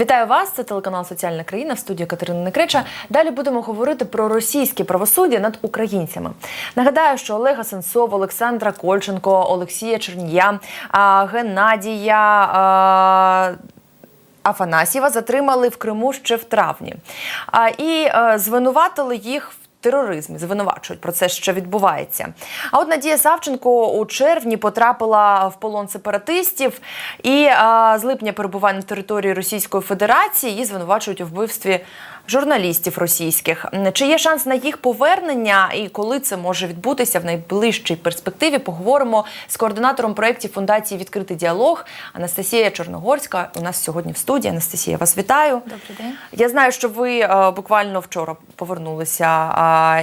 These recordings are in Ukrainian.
Вітаю вас! Це телеканал Соціальна країна в студії Катерина Некрича. Далі будемо говорити про російське правосуддя над українцями. Нагадаю, що Олега Сенцова, Олександра Кольченко, Олексія Чернія, Геннадія. Афанасьєва затримали в Криму ще в травні. А, і е, звинуватили їх тероризмі. Звинувачують про це, що відбувається. А от Надія Савченко у червні потрапила в полон сепаратистів і е, з липня перебуває на території Російської Федерації. Її звинувачують у вбивстві журналістів російських. Чи є шанс на їх повернення і коли це може відбутися в найближчій перспективі? Поговоримо з координатором проєктів фундації Відкритий діалог Анастасія Чорногорська. У нас сьогодні в студії. Анастасія, вас вітаю. Добрий день. Я знаю, що ви е, буквально вчора повернулися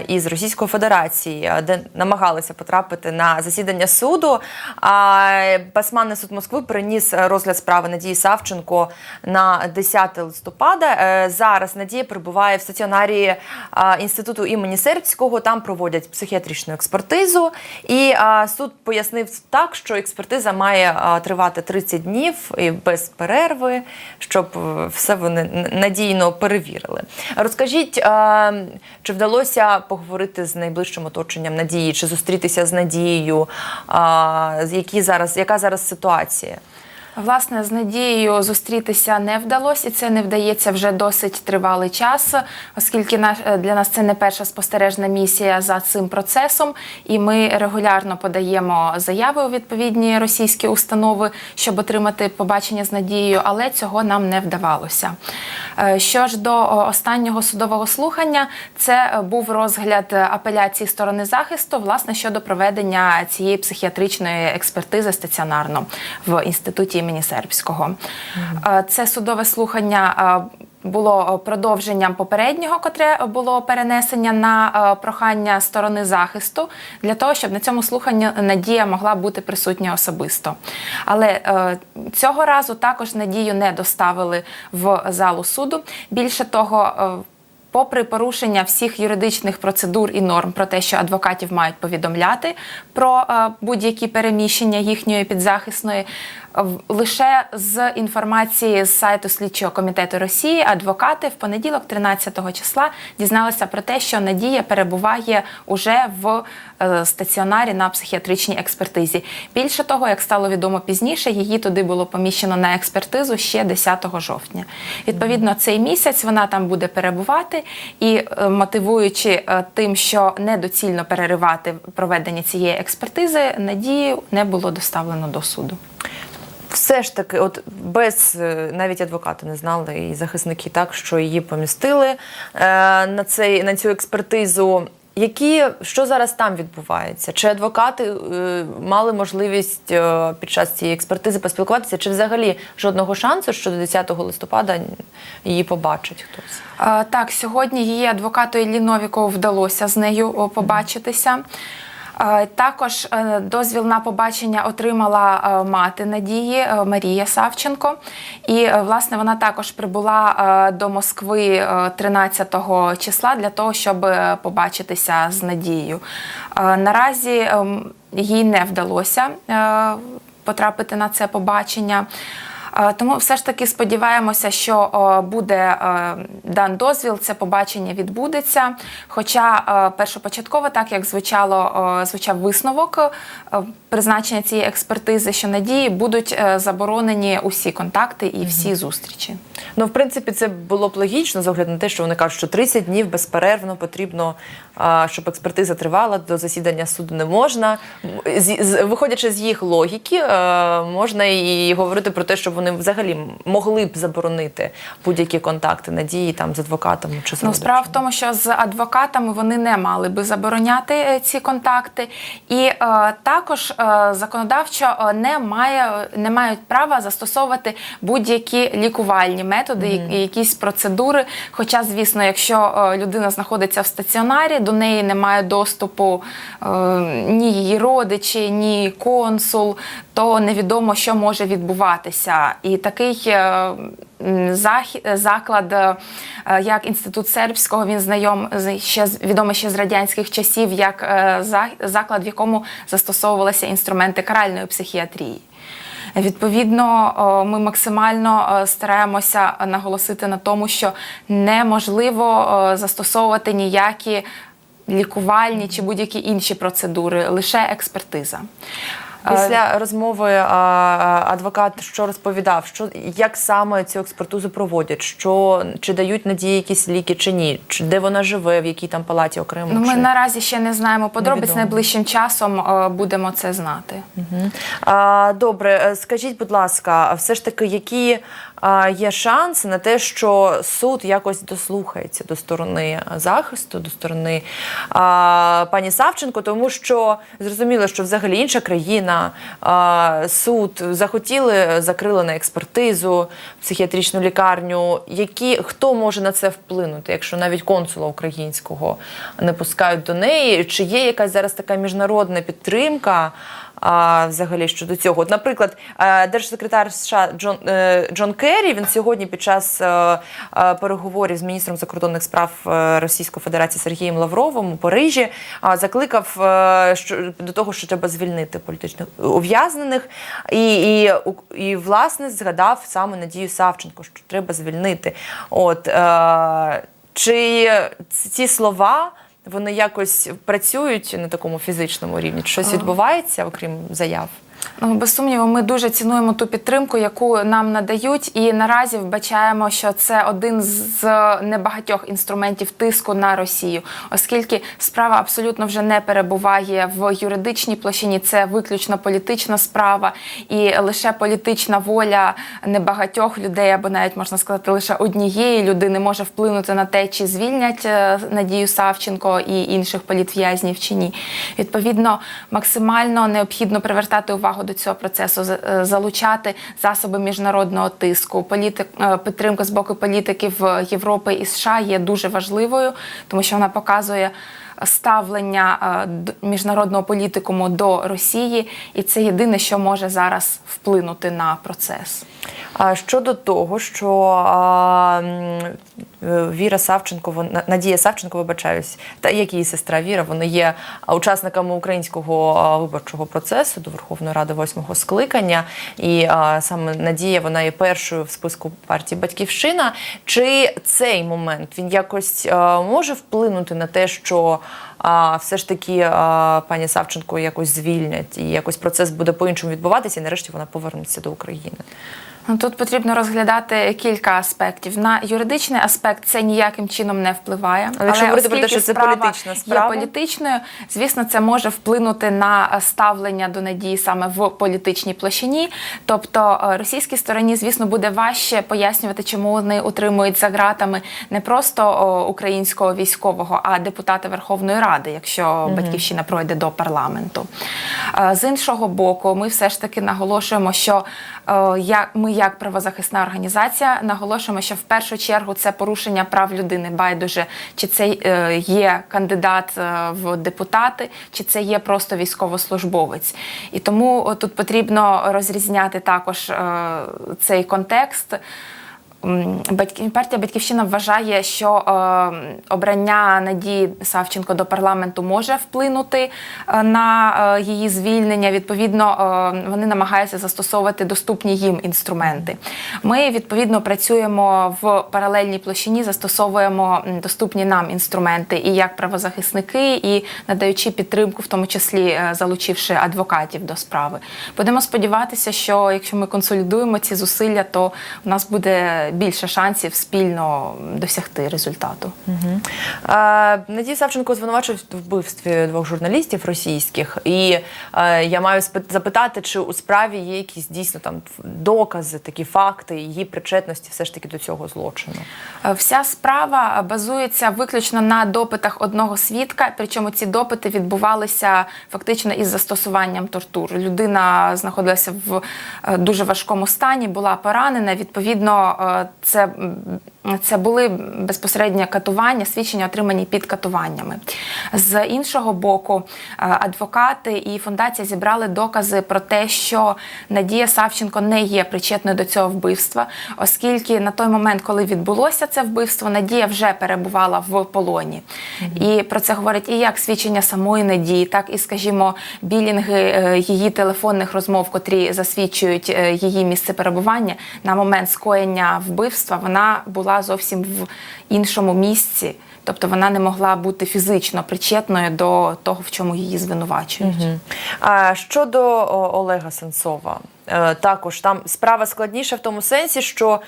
із Російської Федерації, де намагалися потрапити на засідання суду. А Басманний суд Москви приніс розгляд справи Надії Савченко на 10 листопада. Е, Зараз Надія перебуває в стаціонарі е, інституту імені Сербського. Там проводять психіатричну експертизу. І суд пояснив так, що експертиза має тривати 30 днів і без перерви, щоб е, все вони надійно перевірили. Розкажіть, чи вдалося поговорити з найближчим оточенням Надії, чи зустрітися з Надією? з які зараз, яка зараз ситуація? Власне, з Надією зустрітися не вдалося, і це не вдається вже досить тривалий час, оскільки е, для нас це не перша спостережна місія за цим процесом, і ми регулярно подаємо заяви у відповідні російські установи, щоб отримати побачення з Надією, але цього нам не вдавалося. Е, Що ж до останнього судового слухання, це е, був розгляд е, апеляції сторони захисту, власне, щодо проведення цієї психіатричної експертизи стаціонарно в інституті імені Сербського. Е, Це судове слухання. Е, Було продовженням попереднього, котре було перенесення на е, прохання сторони захисту для того, щоб на цьому слуханні Надія могла бути присутня особисто. Але е, цього разу також Надію не доставили в залу суду. Більше того, е, Попри порушення всіх юридичних процедур і норм про те, що адвокатів мають повідомляти про е, будь-які переміщення їхньої підзахисної, е, лише з інформації з сайту слідчого комітету Росії адвокати в понеділок, 13 числа, дізналися про те, що Надія перебуває уже в е, стаціонарі на психіатричній експертизі. Більше того, як стало відомо пізніше, її туди було поміщено на експертизу ще 10 жовтня. Відповідно, цей місяць вона там буде перебувати і е, мотивуючи е, тим, що недоцільно переривати проведення цієї експертизи, надію не було доставлено до суду. Все ж таки, от без е, навіть адвокати не знали і захисники так, що її помістили е, на цей на цю експертизу. Які що зараз там відбувається? Чи адвокати е, мали можливість е, під час цієї експертизи поспілкуватися? Чи взагалі жодного шансу, що до 10 листопада її побачить хтось? Е, Так, сьогодні її адвокату Іллі Новікову вдалося з нею побачитися. Е, Також е, дозвіл на побачення отримала е, мати Надії Марія Савченко. І власне вона також прибула до Москви е, 13 числа для того, щоб побачитися з Надією. Наразі ем, їй не вдалося потрапити на це побачення. Тому все ж таки сподіваємося, що буде е, дан дозвіл, це побачення відбудеться. Хоча е, першопочатково, так як звучало, звучав висновок е, призначення цієї експертизи, що надії будуть заборонені усі контакти і всі зустрічі. Ну, в принципі, це було б логічно з огляду на те, що вони кажуть, що 30 днів безперервно потрібно, щоб експертиза тривала, до засідання суду не можна. Виходячи з їх логіки, можна і говорити про те, що вони взагалі могли б заборонити будь-які контакти надії там з адвокатами чи з Ну, справа в тому, що з адвокатами вони не мали би забороняти е, ці контакти, і е, також е, законодавчо е, не має не мають права застосовувати будь-які лікувальні методи і якісь процедури. Хоча, звісно, якщо е, людина знаходиться в стаціонарі, до неї немає доступу е, ні її родичі, ні консул, то невідомо, що може відбуватися. І такий е, заклад, е, як інститут сербського, він знайом ще відомий ще з радянських часів, як е, заклад, в якому застосовувалися інструменти каральної психіатрії. Відповідно, ми максимально стараємося наголосити на тому, що неможливо застосовувати ніякі лікувальні чи будь-які інші процедури, лише експертиза. Е, Після розмови а, а, адвокат що розповідав, що як саме цю експертизу проводять, що чи дають надії якісь ліки, чи ні, чи де вона живе, в якій там палаті окремо. Ну, ми чи... наразі ще не знаємо подробиць. Найближчим часом е, будемо це знати. Угу. А, добре, е, скажіть, будь ласка, все ж таки, які є шанси на те, що суд якось дослухається до сторони захисту, до сторони а, пані Савченко, тому що зрозуміло, що взагалі інша країна, а, суд захотіли, закрили на експертизу, психіатричну лікарню. Які хто може на це вплинути, якщо навіть консула українського не пускають до неї? Чи є якась зараз така міжнародна підтримка? А, взагалі щодо цього, От, наприклад, е, держсекретар США Джон е, Джон Керрі він сьогодні під час е, переговорів з міністром закордонних справ Російської Федерації Сергієм Лавровим у Парижі закликав до того, що треба звільнити політичних ув'язнених, і, і, і власне згадав саме Надію Савченко, що треба звільнити. От чи ці слова вони якось працюють на такому фізичному рівні? Щось відбувається, окрім заяв? Ну, без сумніву, ми дуже цінуємо ту підтримку, яку нам надають, і наразі вбачаємо, що це один з небагатьох інструментів тиску на Росію, оскільки справа абсолютно вже не перебуває в юридичній площині, це виключно політична справа, і лише політична воля небагатьох людей, або навіть можна сказати, лише однієї людини може вплинути на те, чи звільнять е, Надію Савченко і інших політв'язнів чи ні. Відповідно, максимально необхідно привертати увагу до цього процесу, е, залучати засоби міжнародного тиску. Політик е, підтримка з боку політиків Європи і США є дуже важливою, тому що вона показує. Ставлення е, міжнародного політикуму до Росії, і це єдине, що може зараз вплинути на процес. Щодо того, що е, Віра Савченко, вона- Надія Савченко, вибачаюсь, та як її сестра Віра, вони є учасниками українського виборчого процесу до Верховної Ради восьмого скликання. І саме Надія, вона є першою в списку партії Батьківщина. Чи цей момент він якось може вплинути на те, що все ж таки пані Савченко якось звільнять і якось процес буде по-іншому відбуватися, і нарешті вона повернеться до України? Ну, Тут потрібно розглядати кілька аспектів. На юридичний аспект це ніяким чином не впливає. Але якщо говорити про те, що це політична справа? є політичною, звісно, це може вплинути на ставлення до надії саме в політичній площині. Тобто е, російській стороні, звісно, буде важче пояснювати, чому вони утримують за ґратами не просто українського військового, а депутата Верховної Ради, якщо батьківщина пройде до парламенту. Е, З іншого боку, ми все ж таки наголошуємо, що е, як ми, як правозахисна організація, наголошуємо, що в першу чергу це порушення прав людини. Байдуже, чи це е, є кандидат е, в депутати, чи це є просто військовослужбовець. І тому тут потрібно розрізняти також е, цей контекст. Партія Батьківщина вважає, що е, обрання Надії Савченко до парламенту може вплинути е, на е, її звільнення. Відповідно, вони намагаються застосовувати доступні їм інструменти. Ми відповідно працюємо в паралельній площині, застосовуємо доступні нам інструменти, і як правозахисники, і надаючи підтримку, в тому числі залучивши адвокатів до справи. Будемо сподіватися, що якщо ми консолідуємо ці зусилля, то у нас буде більше шансів спільно досягти результату. Е, Надія Савченко звинувачують в вбивстві двох журналістів російських, і е, я маю запитати, чи у справі є якісь дійсно там докази, такі факти її причетності все ж таки до цього злочину. Е, Вся справа базується виключно на допитах одного свідка. Причому ці допити відбувалися фактично із застосуванням тортур. Людина знаходилася в е, дуже важкому стані, була поранена. Відповідно, це м, це були безпосередньо катування, свідчення отримані під катуваннями. З іншого боку, е, адвокати і фундація зібрали докази про те, що Надія Савченко не є причетною до цього вбивства, оскільки на той момент, коли відбулося це вбивство, Надія вже перебувала в полоні. І про це говорить і як свідчення самої Надії, так і, скажімо, білінги е, її телефонних розмов, котрі засвідчують е, її місце перебування на момент скоєння вбивства, вона була зовсім в іншому місці. Тобто вона не могла бути фізично причетною до того, в чому її звинувачують. А щодо Олега Сенцова, також там справа складніша в тому сенсі, що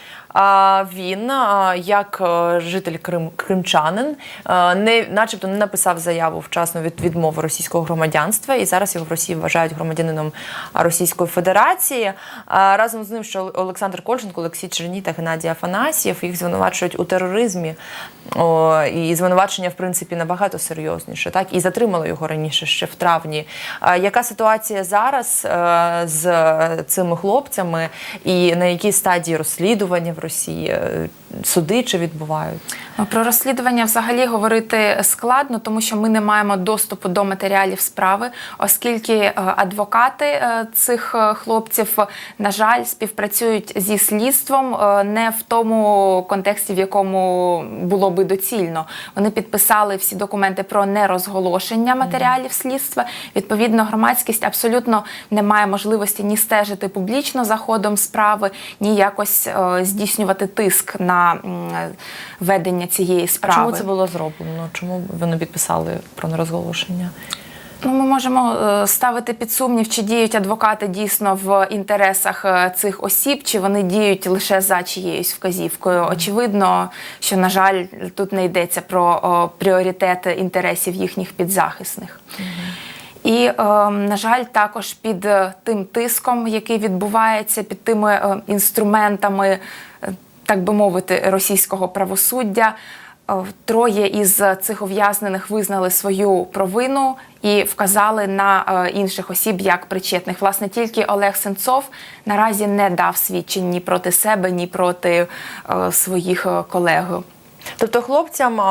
він, як е, житель Крим, кримчанин, е, не, начебто не написав заяву вчасно від відмови російського громадянства, і зараз його в Росії вважають громадянином Російської Федерації. Разом з ним, що Олександр Кольченко, Олексій Черній та Геннадій Афанасьєв їх звинувачують у тероризмі. О, і звинувачення, в принципі, набагато серйозніше. Так і затримали його раніше ще в травні. Яка ситуація зараз е, з цими хлопцями, і на якій стадії розслідування в Росії? Е, Суди чи відбувають? Про розслідування взагалі говорити складно, тому що ми не маємо доступу до матеріалів справи, оскільки е, адвокати е, цих е, хлопців, на жаль, співпрацюють зі слідством не в тому контексті, в якому було би доцільно. Вони підписали всі документи про нерозголошення матеріалів слідства. Відповідно, громадськість абсолютно не має можливості ні стежити публічно за ходом справи, ні якось здійснювати тиск на ведення цієї А справи. чому це було зроблено? Чому вони підписали про нерозголошення? Ну, ми можемо е, ставити під сумнів, чи діють адвокати дійсно в інтересах е, цих осіб, чи вони діють лише за чиєюсь вказівкою. Очевидно, що на жаль, тут не йдеться про о, пріоритет інтересів їхніх підзахисних. І, е, на жаль, також під тим тиском, який відбувається, під тими інструментами, так би мовити, російського правосуддя. е, Троє із цих ув'язнених визнали свою провину і вказали на е, інших осіб як причетних. Власне, тільки Олег Сенцов наразі не дав свідчень ні проти себе, ні проти е, своїх колег. Тобто хлопцям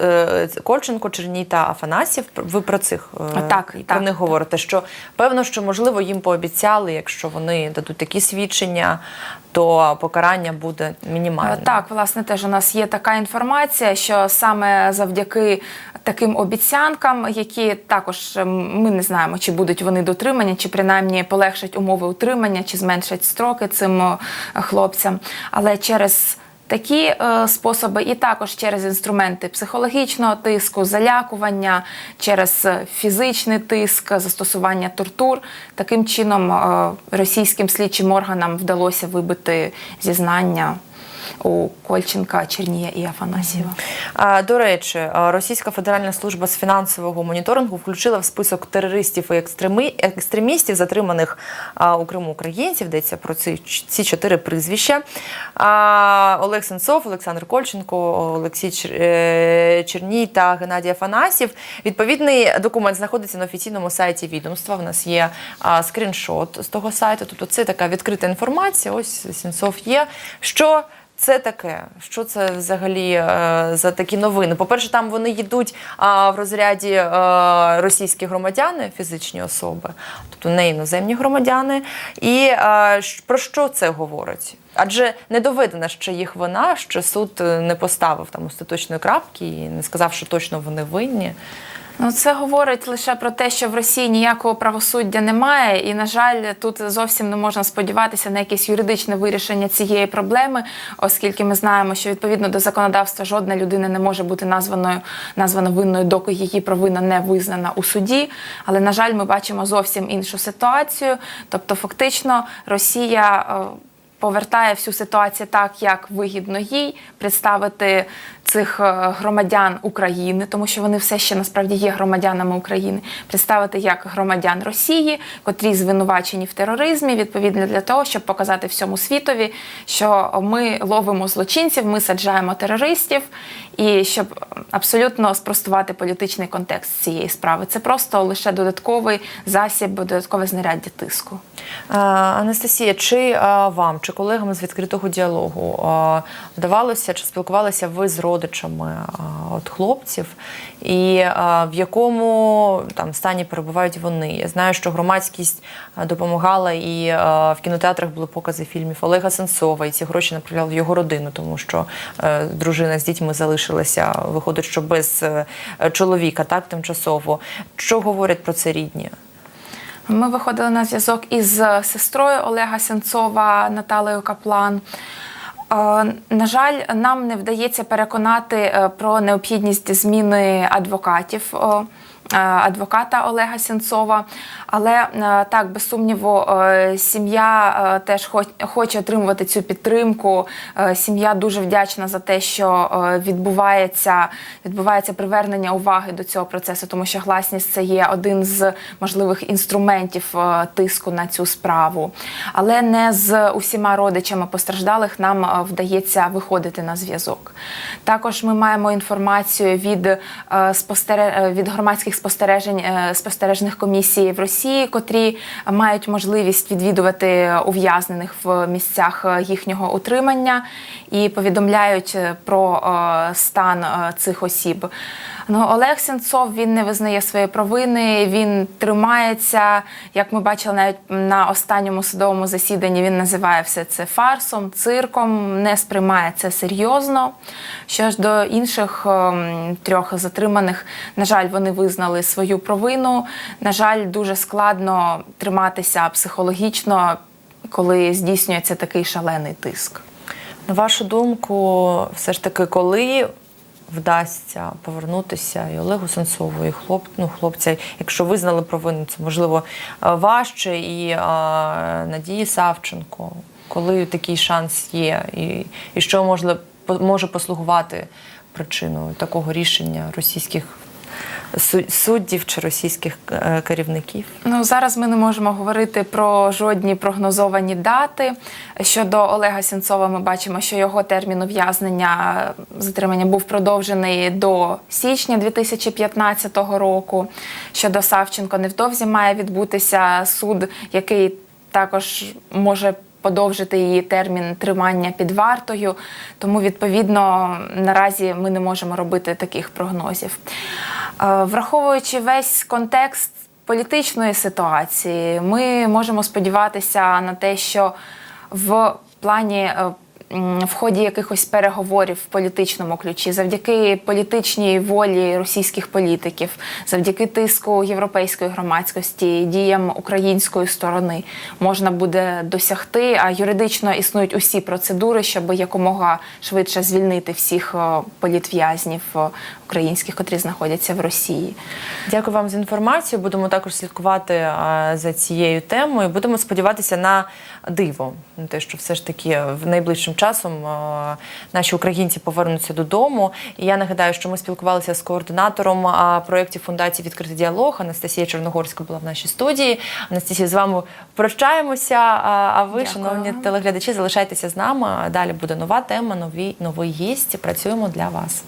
е, Кольченко, Черній та Афанасів, ви про цих е, Так, про так. них говорите, що певно, що можливо їм пообіцяли, якщо вони дадуть такі свідчення, то покарання буде мінімальне. Е, Так, власне, теж у нас є така інформація, що саме завдяки таким обіцянкам, які також ми не знаємо, чи будуть вони дотримані, чи принаймні полегшать умови утримання, чи зменшать строки цим хлопцям. Але через Такі е, способи, і також через інструменти психологічного тиску, залякування, через е, фізичний тиск, застосування тортур. Таким чином е, російським слідчим органам вдалося вибити зізнання у Кольченка, Чернія і Афанасьєва. До речі, Російська Федеральна служба з фінансового моніторингу включила в список терористів і екстремістів, затриманих у Криму українців. Йдеться про ці, ці чотири прізвища: Олег Сенцов, Олександр Кольченко, Олексій е, Черній та Геннадій Афанасів. Відповідний документ знаходиться на офіційному сайті відомства. У нас є скріншот з того сайту. Тобто це така відкрита інформація. Ось Сенцов є. Що це таке? Що це взагалі е, за такі новини? По-перше, там вони йдуть а, в розряді е, російські громадяни, фізичні особи, тобто не іноземні громадяни. І е, про що це говорить? Адже не доведена ще їх вина, що суд е, не поставив там остаточної крапки і не сказав, що точно вони винні. Ну, це говорить лише про те, що в Росії ніякого правосуддя немає, і на жаль, тут зовсім не можна сподіватися на якесь юридичне вирішення цієї проблеми, оскільки ми знаємо, що відповідно до законодавства жодна людина не може бути названою названа винною, доки її провина не визнана у суді. Але на жаль, ми бачимо зовсім іншу ситуацію. Тобто, фактично, Росія. е, повертає всю ситуацію так, як вигідно їй представити цих е, громадян України, тому що вони все ще насправді є громадянами України, представити як громадян Росії, котрі звинувачені в тероризмі, відповідно для того, щоб показати всьому світові, що ми ловимо злочинців, ми саджаємо терористів, і щоб абсолютно спростувати політичний контекст цієї справи. Це просто лише додатковий засіб, додаткове знаряддя тиску. Е, Анастасія, чи е, вам, чи колегам з відкритого діалогу вдавалося чи спілкувалися ви з родичами е, от хлопців, і е, в якому там стані перебувають вони? Я знаю, що громадськість е, допомагала, і в кінотеатрах були покази фільмів Олега Сенцова, і ці гроші направляли в його родину, тому що дружина з дітьми залишилася, виходить, що без чоловіка, так тимчасово. Що говорять про це рідні? Ми виходили на зв'язок із сестрою Олега Сенцова Наталею Каплан. Е, На жаль, нам не вдається переконати е, про необхідність зміни адвокатів. Е, Адвоката Олега Сенцова, але е, так без сумніву, е, сім'я теж хоч- хоче отримувати цю підтримку. Сім'я дуже вдячна за те, що відбувається, відбувається привернення уваги до цього процесу, тому що гласність це є один з можливих інструментів тиску на цю справу. Але не з усіма родичами постраждалих нам вдається виходити на зв'язок. Також ми маємо інформацію від, від громадських спостережень е, спостережних комісій в Росії, котрі мають можливість відвідувати ув'язнених в місцях е, їхнього утримання і повідомляють е, про стан цих осіб. Ну, Олег Сенцов він не визнає свої провини, він тримається. Як ми бачили навіть на останньому судовому засіданні, він називає все це фарсом, цирком, не сприймає це серйозно. Що ж до інших ем, трьох затриманих, на жаль, вони визнали свою провину. На жаль, дуже складно триматися психологічно, коли здійснюється такий шалений тиск. На вашу думку, все ж таки, коли вдасться повернутися. І Олегу Сенцову, і хлоп, ну, хлопця, якщо визнали провину, це можливо е, важче, і а, Надії Савченко, коли такий шанс є, і, і що можливо, може послугувати причиною такого рішення російських суддів чи російських е, керівників? Ну зараз ми не можемо говорити про жодні прогнозовані дати. Щодо Олега Сенцова, ми бачимо, що його термін ув'язнення е, затримання був продовжений до січня 2015 року. Щодо Савченко, невдовзі має відбутися суд, який також може. Подовжити її термін тримання під вартою, тому відповідно наразі ми не можемо робити таких прогнозів. Е, Враховуючи весь контекст політичної ситуації, ми можемо сподіватися на те, що в плані е, в ході якихось переговорів в політичному ключі, завдяки політичній волі російських політиків, завдяки тиску європейської громадськості, діям української сторони можна буде досягти. А юридично існують усі процедури, щоб якомога швидше звільнити всіх е, політв'язнів е, українських, котрі знаходяться в Росії. Дякую вам за інформацію. Будемо також слідкувати е, за цією темою. Будемо сподіватися на диво, те, що все ж таки в найближчим часом е, наші українці повернуться додому. І я нагадаю, що ми спілкувалися з координатором проєктів фундації Відкритий діалог Анастасія Чорногорська була в нашій студії. Анастасія з вами прощаємося. А ви, Дякую. шановні телеглядачі, залишайтеся з нами. Далі буде нова тема, нові новий гість. Працюємо для вас.